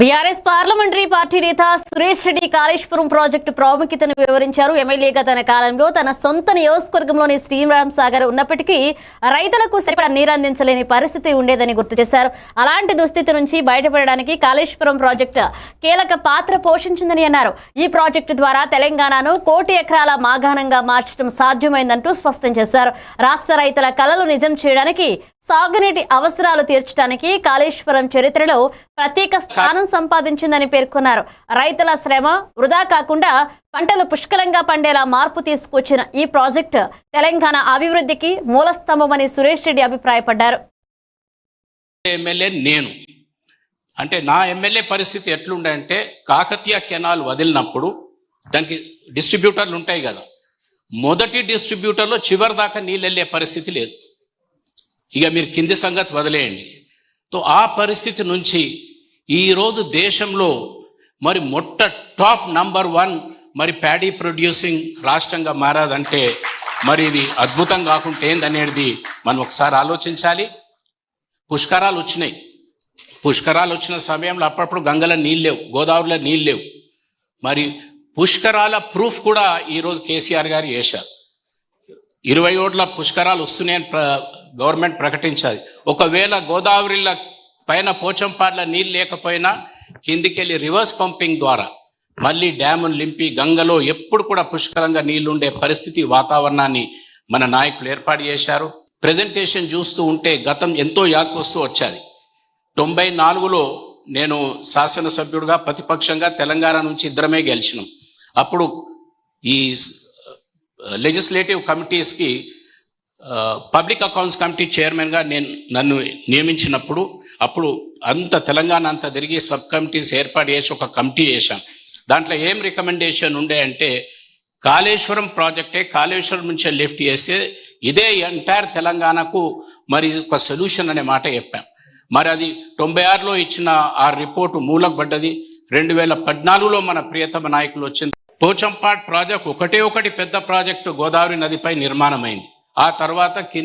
BRS parliamentary party నేత Suresh Reddy Kaleshwaram project ప్రాముఖ్యతను వివరించారు. ఎమ్మెల్యేగా తన కాలంలో తన సొంత నియోజకవర్గంలోని శ్రీరామ్ సాగర్ ఉన్నప్పటికీ రైతులకు సరిపడా నీరందించలేని పరిస్థితి ఉండేదని గుర్తు చేశారు. అలాంటి దుస్థితి నుంచి బయటపడడానికి కాళేశ్వరం ప్రాజెక్టు కీలక పాత్ర పోషించిందని అన్నారు. ఈ ప్రాజెక్టు ద్వారా తెలంగాణను కోటి ఎకరాల మాగాణంగా మార్చడం సాధ్యమైందంటూ స్పష్టం చేశారు. రాష్ట్ర రైతుల కలలు నిజం చేయడానికి సాగునీటి అవసరాలు తీర్చడానికి కాళేశ్వరం చరిత్రలో ప్రత్యేక స్థానం సంపాదించిందని పేర్కొన్నారు. రైతుల శ్రమ వృధా కాకుండా పంటలు పుష్కలంగా పండేలా మార్పు తీసుకొచ్చిన ఈ ప్రాజెక్టు తెలంగాణ అభివృద్ధికి మూలస్తంభమని సురేష్ రెడ్డి అభిప్రాయపడ్డారు. ఎమ్మెల్యే నేను. అంటే నా ఎమ్మెల్యే పరిస్థితి ఎట్లుండే కాకతీయ కెనాల్ వదిలినప్పుడు దానికి డిస్ట్రిబ్యూటర్లు ఉంటాయి కదా. మొదటి డిస్ట్రిబ్యూటర్లో చివరి దాకా నీళ్ళు వెళ్ళే పరిస్థితి లేదు. ఇక మీరు కింది సంగతి వదిలేయండి. తో ఆ పరిస్థితి నుంచి ఈరోజు దేశంలో మరి మొట్ట టాప్ నంబర్ వన్ మరి ప్యాడీ ప్రొడ్యూసింగ్ రాష్ట్రంగా మారాదంటే మరి ఇది అద్భుతం కాకుండా ఏందనేది మనం ఒకసారి ఆలోచించాలి. పుష్కరాలు వచ్చినాయి. పుష్కరాలు వచ్చిన సమయంలో అప్పుడప్పుడు గంగలో నీళ్ళు లేవు గోదావరిలో నీళ్ళు లేవు. మరి పుష్కరాల ప్రూఫ్ కూడా ఈరోజు కేసీఆర్ గారు చేశారు. ఇరవై ఓట్ల పుష్కరాలు వస్తున్నాయని ప్ర- గవర్నమెంట్ ప్రకటించాలి. ఒకవేళ గోదావరిల పైన పోచంపాడ్ల నీళ్ళు లేకపోయినా కిందికెళ్ళి రివర్స్ పంపింగ్ ద్వారా మళ్ళీ డ్యామును లింపి గంగలో ఎప్పుడు కూడా పుష్కలంగా నీళ్ళుండే పరిస్థితి వాతావరణాన్ని మన నాయకులు ఏర్పాటు చేశారు. ప్రజెంటేషన్ చూస్తూ ఉంటే గతం ఎంతో యాదకొస్తూ వచ్చాది. తొంభై నాలుగులో నేను శాసనసభ్యుడిగా ప్రతిపక్షంగా తెలంగాణ నుంచి ఇద్దరమే గెలిచినాం. అప్పుడు ఈ లెజిస్లేటివ్ కమిటీస్కి పబ్లిక్ అకౌంట్స్ కమిటీ చైర్మన్గా నేను నన్ను నియమించినప్పుడు అప్పుడు అంత తెలంగాణ అంతా తిరిగి సబ్ కమిటీస్ ఏర్పాటు చేసి ఒక కమిటీ చేశాం. దాంట్లో ఏం రికమెండేషన్ ఉండే అంటే కాళేశ్వరం ప్రాజెక్టే కాళేశ్వరం నుంచి లిఫ్ట్ చేస్తే ఇదే ఎంటైర్ తెలంగాణకు మరి ఒక సొల్యూషన్ అనే మాట చెప్పాం. మరి అది తొంభై ఆరులో ఇచ్చిన ఆ రిపోర్టు మూలకు పడ్డది. రెండు వేల పద్నాలుగులో మన ప్రియతమ నాయకులు వచ్చింది. పోచంపాట్ ప్రాజెక్ట్ ఒకటే ఒకటి పెద్ద ప్రాజెక్టు గోదావరి నదిపై నిర్మాణమైంది. ఆ తర్వాత కింది